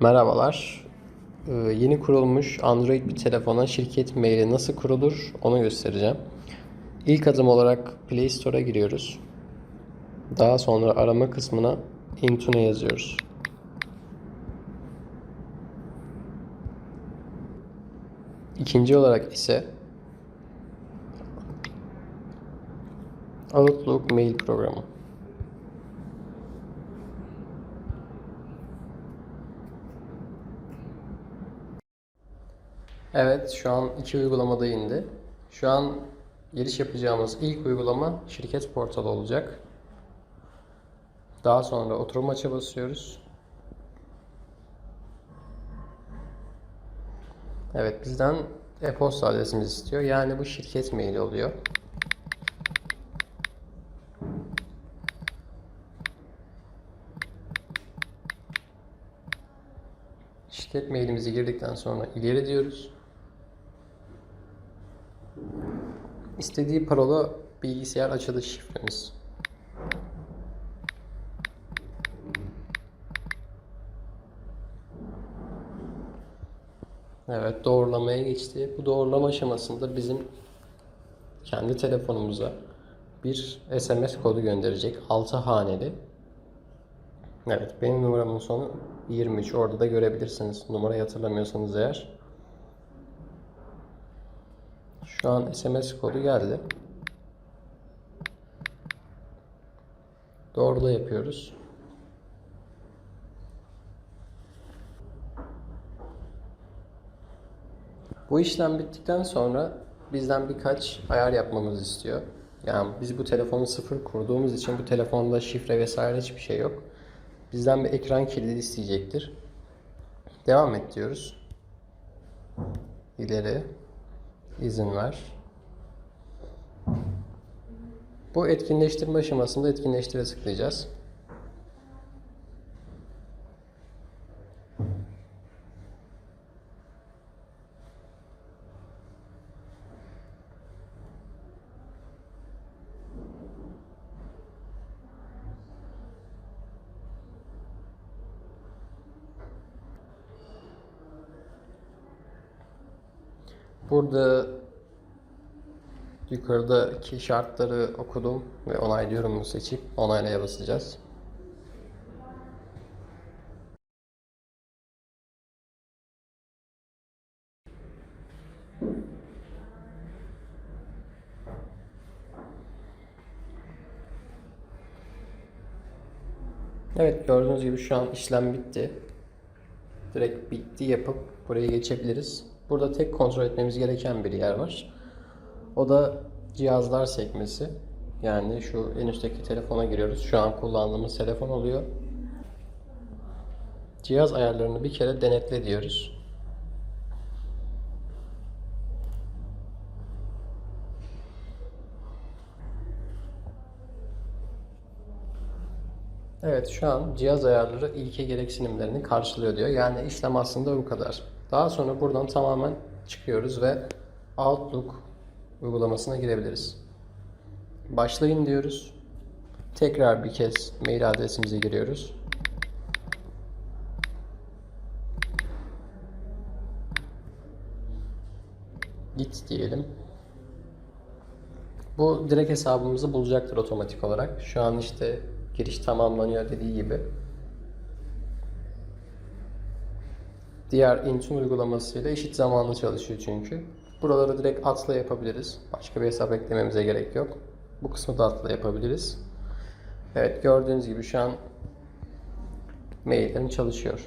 Merhabalar. Ee, yeni kurulmuş Android bir telefona şirket maili nasıl kurulur onu göstereceğim. İlk adım olarak Play Store'a giriyoruz. Daha sonra arama kısmına Intune yazıyoruz. İkinci olarak ise Outlook mail programı. Evet, şu an iki uygulamada indi. Şu an giriş yapacağımız ilk uygulama şirket portalı olacak. Daha sonra oturum açı basıyoruz. Evet, bizden e-posta adresimizi istiyor. Yani bu şirket maili oluyor. Şirket mailimizi girdikten sonra ileri diyoruz. İstediği parola bilgisayar açılış şifremiz. Evet doğrulamaya geçti. Bu doğrulama aşamasında bizim kendi telefonumuza bir SMS kodu gönderecek. 6 haneli. Evet benim numaramın sonu 23. Orada da görebilirsiniz. Numarayı hatırlamıyorsanız eğer. Şu an SMS kodu geldi. Doğrula yapıyoruz. Bu işlem bittikten sonra bizden birkaç ayar yapmamızı istiyor. Yani biz bu telefonu sıfır kurduğumuz için bu telefonda şifre vesaire hiçbir şey yok. Bizden bir ekran kilidi isteyecektir. Devam et diyoruz. İleri izin ver. Bu etkinleştirme aşamasında etkinleştire tıklayacağız. Burada yukarıdaki şartları okudum ve onaylıyorum seçip onaylaya basacağız. Evet gördüğünüz gibi şu an işlem bitti. Direkt bitti yapıp buraya geçebiliriz. Burada tek kontrol etmemiz gereken bir yer var. O da cihazlar sekmesi. Yani şu en üstteki telefona giriyoruz. Şu an kullandığımız telefon oluyor. Cihaz ayarlarını bir kere denetle diyoruz. Evet şu an cihaz ayarları ilke gereksinimlerini karşılıyor diyor. Yani işlem aslında bu kadar. Daha sonra buradan tamamen çıkıyoruz ve Outlook uygulamasına girebiliriz. Başlayın diyoruz. Tekrar bir kez mail adresimize giriyoruz. Git diyelim. Bu direkt hesabımızı bulacaktır otomatik olarak. Şu an işte giriş tamamlanıyor dediği gibi. Diğer Intune uygulamasıyla eşit zamanlı çalışıyor çünkü. Buraları direkt atla yapabiliriz. Başka bir hesap eklememize gerek yok. Bu kısmı da atla yapabiliriz. Evet gördüğünüz gibi şu an maillerim çalışıyor.